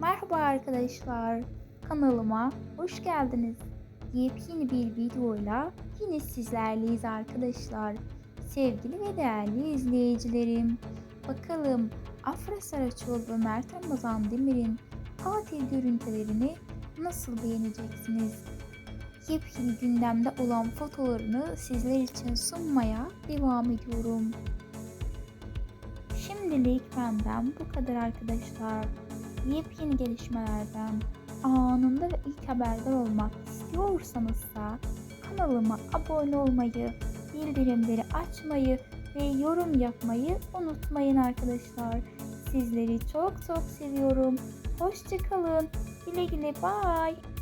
Merhaba arkadaşlar. Kanalıma hoş geldiniz. Yepyeni bir videoyla yine sizlerleyiz arkadaşlar. Sevgili ve değerli izleyicilerim. Bakalım Afra Saraçoğlu ve Mert Ramazan Demir'in tatil görüntülerini nasıl beğeneceksiniz? Yepyeni gündemde olan fotolarını sizler için sunmaya devam ediyorum. Şimdilik benden bu kadar arkadaşlar. Yepyeni gelişmelerden anında ve ilk haberdar olmak istiyorsanız da kanalıma abone olmayı, bildirimleri açmayı ve yorum yapmayı unutmayın arkadaşlar. Sizleri çok çok seviyorum. Hoşçakalın. Güle güle bye.